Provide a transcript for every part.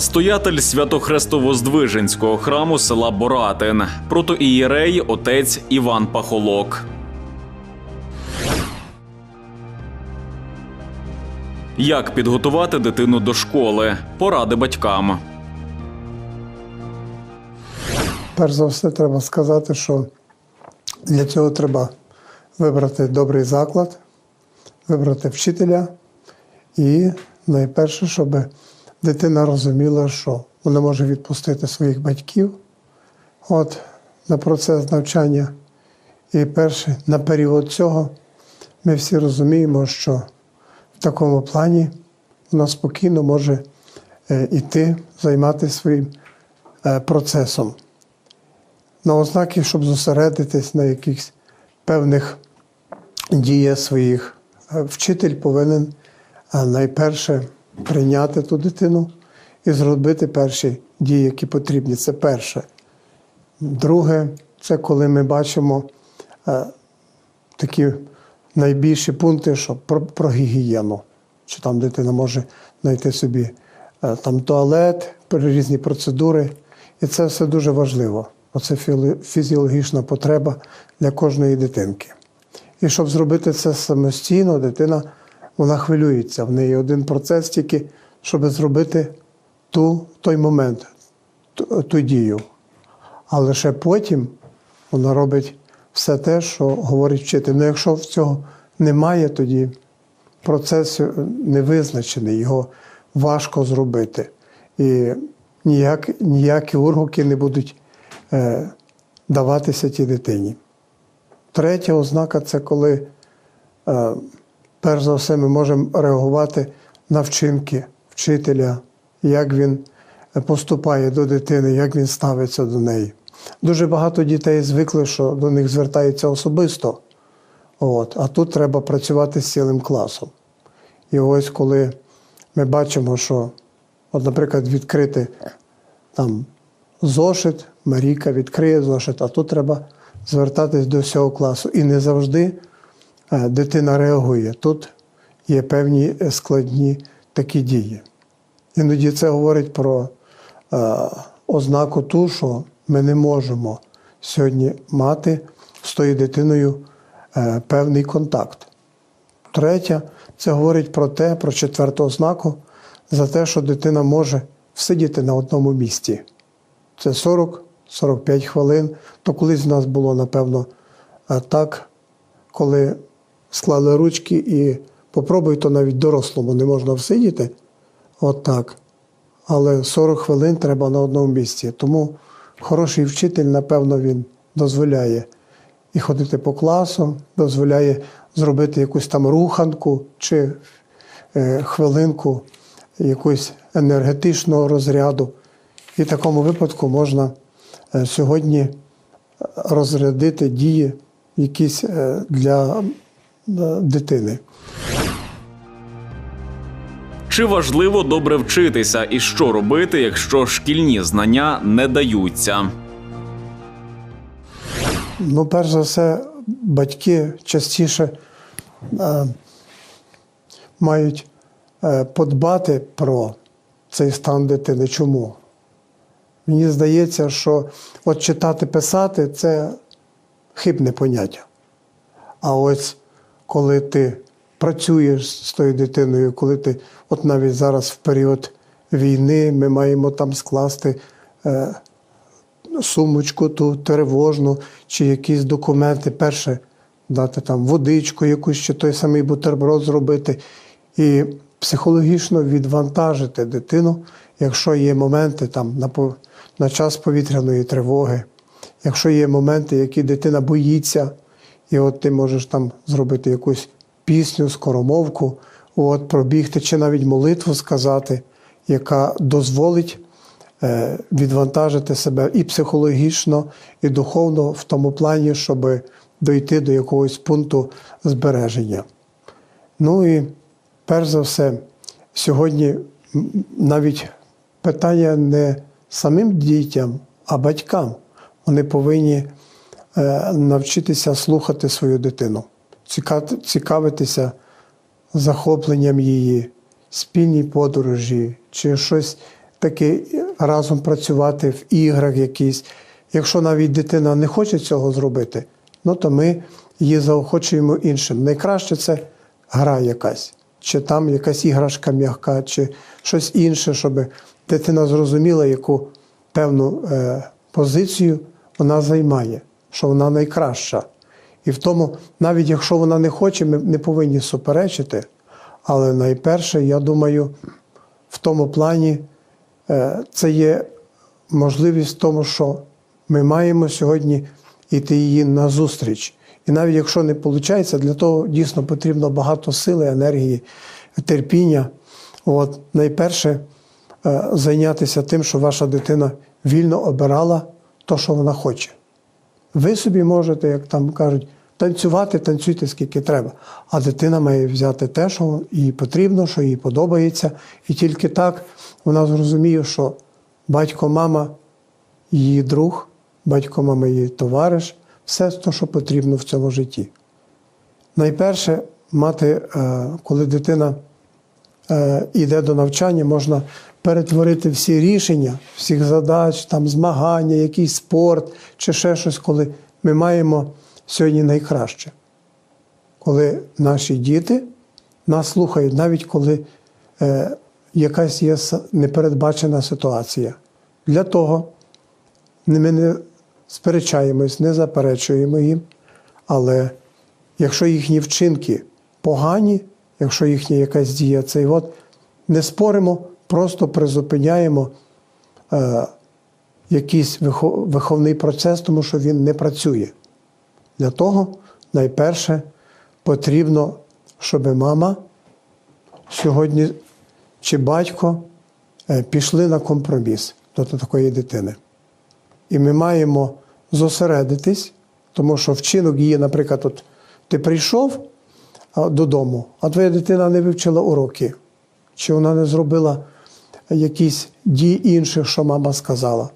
Настоятель Свято-Хрестово-Здвиженського храму села Боратин, протоієрей отець Іван Пахолок. Як підготувати дитину до школи? Поради батькам. Перш за все, треба сказати, що для цього треба вибрати добрий заклад, вибрати вчителя і найперше, щоб дитина розуміла, що вона може відпустити своїх батьків от, на процес навчання. І перше, на період цього ми всі розуміємо, що в такому плані вона спокійно може е, іти, займатися своїм е, процесом на ознаки, щоб зосередитись на якихось певних діях своїх. Е, Вчитель повинен е, найперше прийняти ту дитину і зробити перші дії, які потрібні. Це перше. Друге, це коли ми бачимо е, такі найбільші пункти, що про, про гігієну. Що там дитина може знайти собі е, там туалет, різні процедури. І це все дуже важливо. Оце фізіологічна потреба для кожної дитинки. І щоб зробити це самостійно, дитина вона хвилюється. В неї один процес тільки, щоб зробити ту, той момент, ту, ту дію. А лише потім вона робить все те, що говорить вчитель. Ну, якщо цього немає, тоді процес не визначений, його важко зробити. І ніяк, ніякі ургуки не будуть е, даватися тій дитині. Третя ознака це коли, е, перш за все, ми можемо реагувати на вчинки вчителя, як він поступає до дитини, як він ставиться до неї. Дуже багато дітей звикли, що до них звертаються особисто. От, а тут треба працювати з цілим класом. І ось коли ми бачимо, що, от, наприклад, відкрити там зошит, Маріка відкриє зошит, а тут треба звертатись до всього класу. І не завжди дитина реагує. Тут є певні е, складні такі дії. Іноді це говорить про е, ознаку ту, що ми не можемо сьогодні мати з тою дитиною е, певний контакт. Третє, це говорить про те, про четверту ознаку, за те, що дитина може всидіти на одному місці. Це 40-45 хвилин. То колись в нас було, напевно, е, так, коли склали ручки і попробуй, то навіть дорослому не можна всидіти. От так. Але 40 хвилин треба на одному місці. Тому хороший вчитель, напевно, він дозволяє і ходити по класу, дозволяє зробити якусь там руханку чи е, хвилинку якусь енергетичного розряду. І в такому випадку можна е, сьогодні розрядити дії якісь е, для дитини. Чи важливо добре вчитися і що робити, якщо шкільні знання не даються? Ну, перш за все, батьки частіше е, мають е, подбати про цей стан дитини. Чому? Мені здається, що от читати, писати це хибне поняття. А ось коли ти працюєш з тою дитиною, коли ти, от навіть зараз в період війни, ми маємо там скласти. Е, сумочку ту тривожну, чи якісь документи. Перше дати там водичку, якусь чи той самий бутерброд зробити. І психологічно відвантажити дитину, якщо є моменти там на, на час повітряної тривоги, якщо є моменти, які дитина боїться, і от ти можеш там зробити якусь пісню, скоромовку, от, пробігти, чи навіть молитву сказати, яка дозволить е, відвантажити себе і психологічно, і духовно в тому плані, щоб дойти до якогось пункту збереження. Ну і перш за все, сьогодні навіть питання не самим дітям, а батькам. Вони повинні навчитися слухати свою дитину, цікавитися захопленням її, спільні подорожі чи щось таки разом працювати в іграх якісь. Якщо навіть дитина не хоче цього зробити, ну то ми її заохочуємо іншим. Найкраще це гра якась, чи там якась іграшка м'яка, чи щось інше, щоб дитина зрозуміла, яку певну е, позицію вона займає, що вона найкраща. І в тому, навіть якщо вона не хоче, ми не повинні суперечити. Але найперше, я думаю, в тому плані е, це є можливість в тому, що ми маємо сьогодні йти її назустріч. І навіть якщо не виходить, для того дійсно потрібно багато сили, енергії, терпіння. От, найперше е, зайнятися тим, що ваша дитина вільно обирала те, що вона хоче. Ви собі можете, як там кажуть, танцювати, танцюйте скільки треба. А дитина має взяти те, що їй потрібно, що їй подобається. І тільки так вона зрозуміє, що батько, мама її друг, батько, мама її товариш, все те, що потрібно в цьому житті. Найперше, мати, е, коли дитина е, йде до навчання, можна перетворити всі рішення, всіх задач, там змагання, якийсь спорт чи ще щось, коли ми маємо сьогодні найкраще. Коли наші діти нас слухають, навіть коли е, якась є непередбачена ситуація. Для того ми не сперечаємось, не заперечуємо їм, але якщо їхні вчинки погані, якщо їхня якась дія цей от, не споримо, просто призупиняємо е, якийсь виховний процес, тому що він не працює. Для того найперше потрібно, щоб мама сьогодні чи батько е, пішли на компроміс до такої дитини. І ми маємо зосередитись, тому що вчинок її, наприклад, от ти прийшов додому, а твоя дитина не вивчила уроки, чи вона не зробила якісь дії інших, що мама сказала.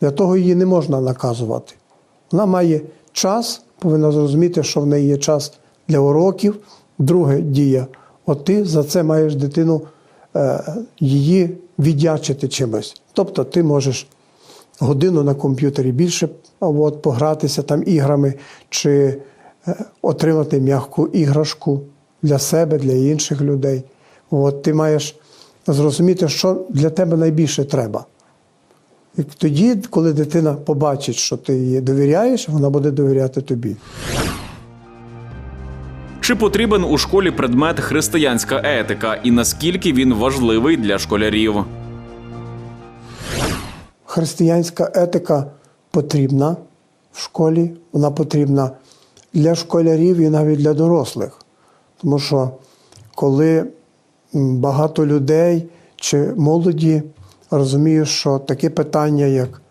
Для того її не можна наказувати. Вона має час, повинна зрозуміти, що в неї є час для уроків. Друге дія. От ти за це маєш дитину е, її віддячити чимось. Тобто ти можеш годину на комп'ютері більше от, погратися там іграми, чи е, отримати м'яку іграшку для себе, для інших людей. От, ти маєш зрозуміти, що для тебе найбільше треба. І тоді, коли дитина побачить, що ти їй довіряєш, вона буде довіряти тобі. Чи потрібен у школі предмет християнська етика і наскільки він важливий для школярів? Християнська етика потрібна в школі, вона потрібна для школярів і навіть для дорослих. Тому що коли багато людей чи молоді розуміють, що таке питання, як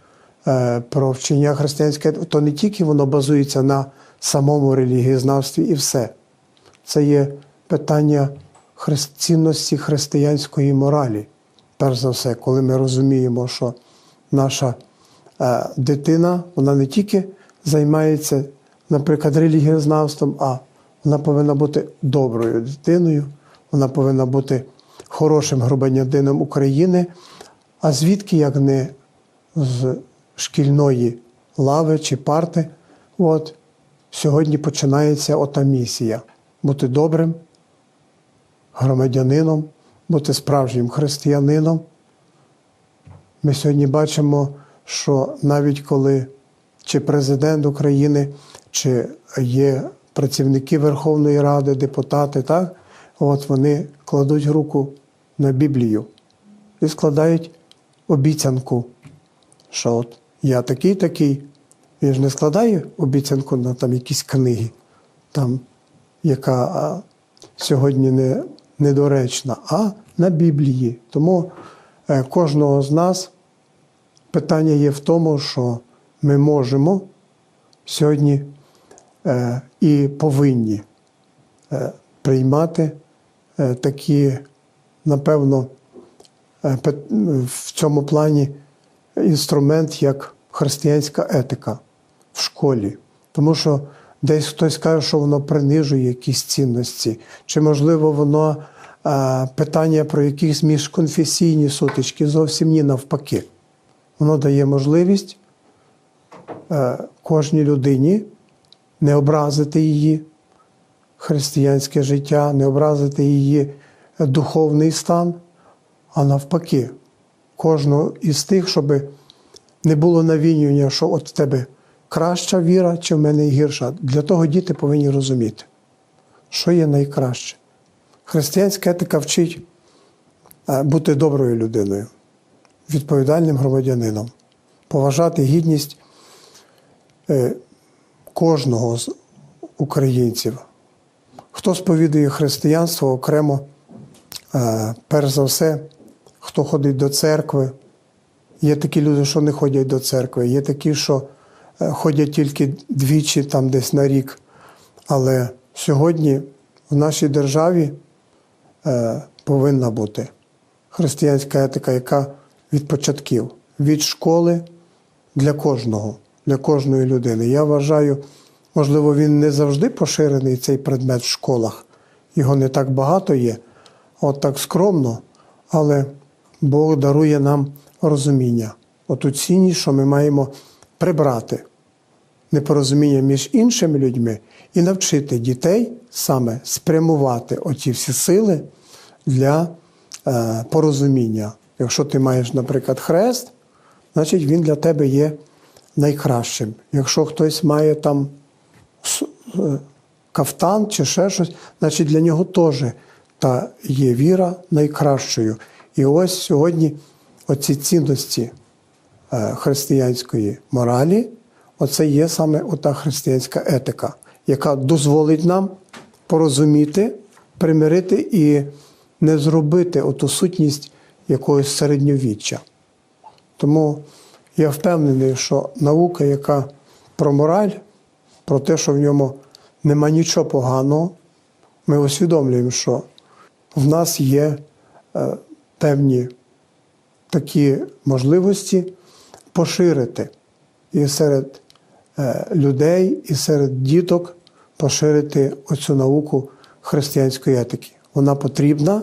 е, про вчення християнської етики, то не тільки воно базується на самому релігієзнавстві і все. Це є питання цінності християнської моралі. Перш за все, коли ми розуміємо, що наша е, дитина вона не тільки займається, наприклад, релігієзнавством, а вона повинна бути доброю дитиною, вона повинна бути хорошим громадянином України. А звідки, як не з шкільної лави чи парти, от, сьогодні починається ота місія бути добрим громадянином, бути справжнім християнином. Ми сьогодні бачимо, що навіть коли чи президент України, чи є працівники Верховної Ради, депутати, так, от вони кладуть руку на Біблію і складають обіцянку, що от я такий такий. Він ж не складає обіцянку на там якісь книги, там, яка сьогодні не, недоречна, а на Біблії. Тому е, кожного з нас питання є в тому, що ми можемо сьогодні е, і повинні е, приймати такі, напевно, е, в цьому плані інструмент як християнська етика в школі. Тому що десь хтось каже, що воно принижує якісь цінності, чи, можливо, воно е, питання про якісь міжконфесійні сутички. Зовсім ні навпаки. Воно дає можливість е, кожній людині не образити її християнське життя, не образити її духовний стан, а навпаки, кожного із тих, щоб не було навінювання, що от в тебе краща віра, чи в мене гірша. Для того діти повинні розуміти, що є найкраще. Християнська етика вчить е, бути доброю людиною, відповідальним громадянином, поважати гідність е, кожного з українців. Хто сповідує християнство окремо, е, перш за все, хто ходить до церкви. Є такі люди, що не ходять до церкви, є такі, що е, ходять тільки двічі там десь на рік. Але сьогодні в нашій державі е, повинна бути християнська етика, яка від початків, від школи для кожного, для кожної людини. Я вважаю, можливо, він не завжди поширений цей предмет в школах. Його не так багато є, от так скромно, але Бог дарує нам розуміння. Оту цінність, що ми маємо прибрати непорозуміння між іншими людьми і навчити дітей саме спрямувати оті всі сили для е, порозуміння. Якщо ти маєш, наприклад, хрест, значить він для тебе є найкращим. Якщо хтось має там кафтан чи ще щось, значить для нього теж та є віра найкращою. І ось сьогодні оці цінності е, християнської моралі, оце є саме ота християнська етика, яка дозволить нам порозуміти, примирити і не зробити оту сутність якогось середньовіччя. Тому я впевнений, що наука, яка про мораль, про те, що в ньому нема нічого поганого, ми усвідомлюємо, що в нас є е, певні такі можливості поширити і серед е, людей, і серед діток поширити оцю науку християнської етики. Вона потрібна,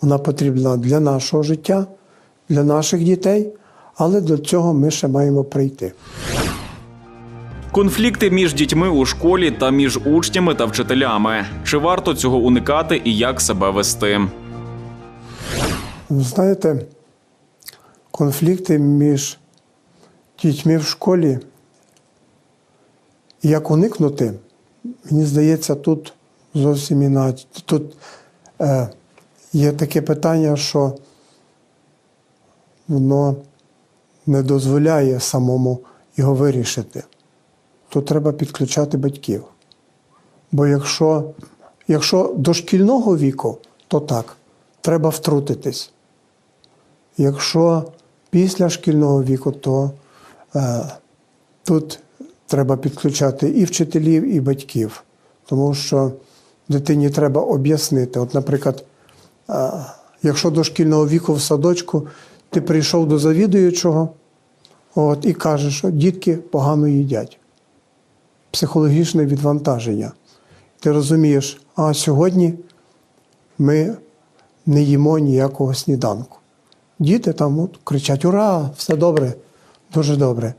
вона потрібна для нашого життя, для наших дітей, але до цього ми ще маємо прийти. Конфлікти між дітьми у школі та між учнями та вчителями. Чи варто цього уникати і як себе вести? Ви знаєте, конфлікти між дітьми в школі, як уникнути, мені здається, тут зовсім іначе. Тут е, є таке питання, що воно не дозволяє самому його вирішити. Тут треба підключати батьків. Бо якщо, якщо до шкільного віку, то так, треба втрутитись. Якщо після шкільного віку, то е, тут треба підключати і вчителів, і батьків. Тому що дитині треба об'яснити. От, наприклад, е, якщо до шкільного віку в садочку ти прийшов до завідуючого от, і кажеш, що дітки погано їдять. Психологічне відвантаження. Ти розумієш, а сьогодні ми не їмо ніякого сніданку. Діти там от, кричать: Ура! Все добре, дуже добре.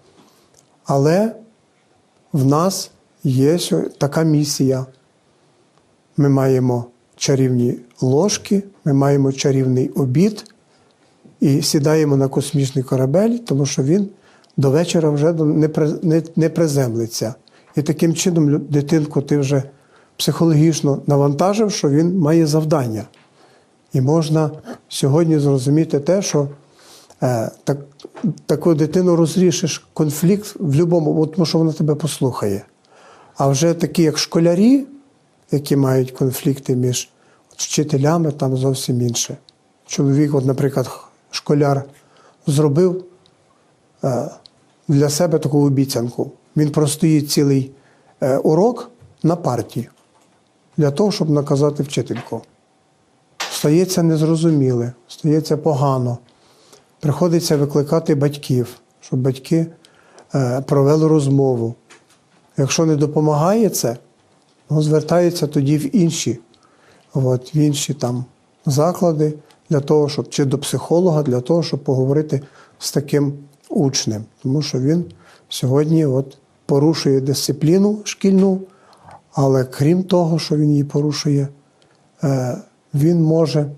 Але в нас є така місія. Ми маємо чарівні ложки, ми маємо чарівний обід і сідаємо на космічний корабель, тому що він до вечора вже не, при- не, не приземлиться. І таким чином дитинку ти вже психологічно навантажив, що він має завдання. І можна сьогодні зрозуміти те, що е, так, таку дитину розрішиш конфлікт в будь-якому, тому що вона тебе послухає. А вже такі, як школярі, які мають конфлікти між вчителями, там зовсім інше. Чоловік, от, наприклад, школяр зробив е, для себе таку обіцянку. Він простоїть цілий е, урок на парті для того, щоб наказати вчительку стається незрозуміле, стається погано. Приходиться викликати батьків, щоб батьки е, провели розмову. Якщо не допомагає це, ну, звертаються тоді в інші, от, в інші там заклади для того, щоб чи до психолога, для того, щоб поговорити з таким учнем. Тому що він сьогодні от порушує дисципліну шкільну, але крім того, що він її порушує, е, він може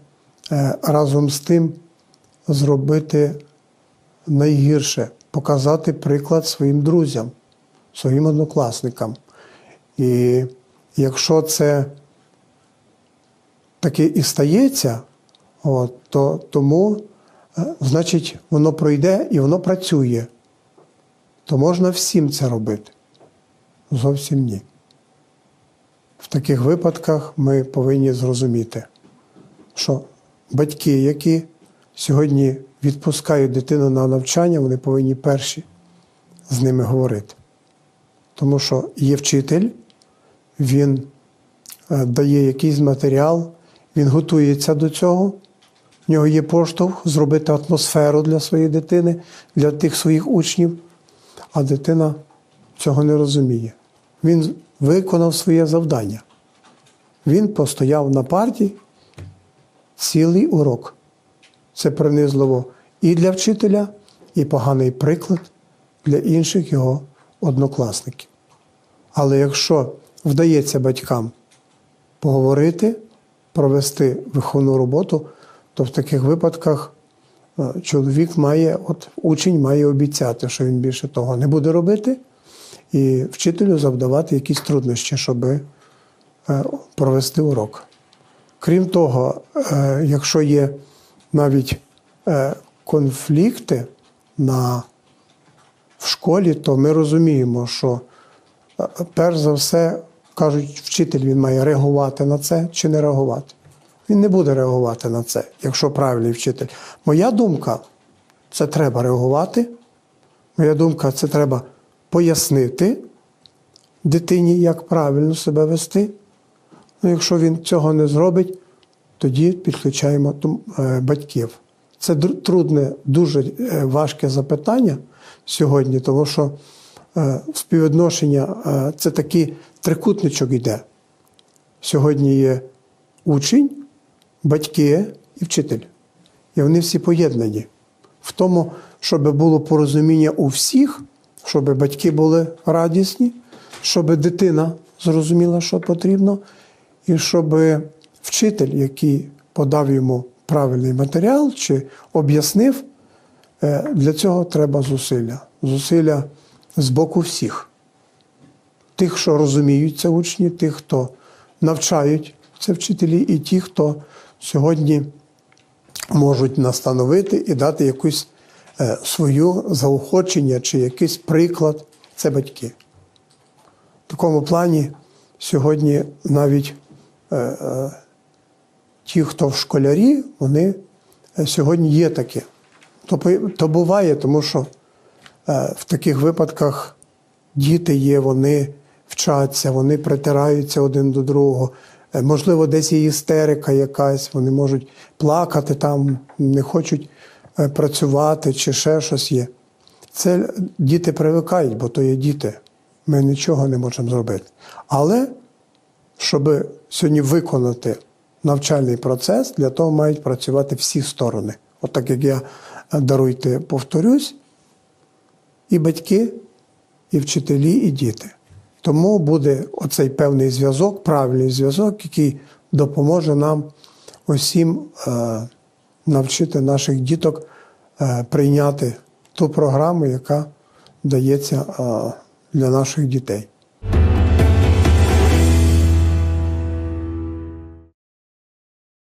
е, разом з тим зробити найгірше показати приклад своїм друзям, своїм однокласникам. І якщо це таки і стається, от, то тому, е, значить, воно пройде і воно працює. То можна всім це робити. Зовсім ні. В таких випадках ми повинні зрозуміти, що батьки, які сьогодні відпускають дитину на навчання, вони повинні перші з ними говорити. Тому що є вчитель, він е, дає якийсь матеріал, він готується до цього. В нього є поштовх зробити атмосферу для своєї дитини, для тих своїх учнів, а дитина цього не розуміє. Він виконав своє завдання. Він постояв на парті цілий урок. Це принизливо і для вчителя, і поганий приклад для інших його однокласників. Але якщо вдається батькам поговорити, провести виховну роботу, то в таких випадках чоловік має, от учень має обіцяти, що він більше того не буде робити, і вчителю завдавати якісь труднощі, щоб е, провести урок. Крім того, е, якщо є навіть е, конфлікти на, в школі, то ми розуміємо, що е, перш за все кажуть, вчитель він має реагувати на це чи не реагувати. Він не буде реагувати на це, якщо правильний вчитель. Моя думка, це треба реагувати. Моя думка, це треба пояснити дитині, як правильно себе вести. Ну, якщо він цього не зробить, тоді підключаємо е, батьків. Це трудне, дуже е, важке запитання сьогодні, тому що е, співвідношення це такий трикутничок йде. Сьогодні є учень, батьки і вчитель. І вони всі поєднані в тому, щоб було порозуміння у всіх, щоб батьки були радісні, щоб дитина зрозуміла, що потрібно, і щоб вчитель, який подав йому правильний матеріал чи об'яснив, е, для цього треба зусилля. Зусилля з боку всіх. Тих, що розуміють це учні, тих, хто навчають це вчителі, і ті, хто сьогодні можуть настановити і дати якусь е, свою заохочення чи якийсь приклад це батьки. В такому плані сьогодні навіть е, е, ті, хто в школярі, вони сьогодні є такі. То, буває, тому що в таких випадках діти є, вони вчаться, вони притираються один до другого. Е, Можливо, десь є істерика якась, вони можуть плакати там, не хочуть е, працювати чи ще щось є. Це діти привикають, бо то є діти. Ми нічого не можемо зробити. Але щоб сьогодні виконати навчальний процес, для того мають працювати всі сторони. От так як я е, даруйте, повторюсь, і батьки, і вчителі, і діти. Тому буде оцей певний зв'язок, правильний зв'язок, який допоможе нам усім е, навчити наших діток е, прийняти ту програму, яка дається е, для наших дітей.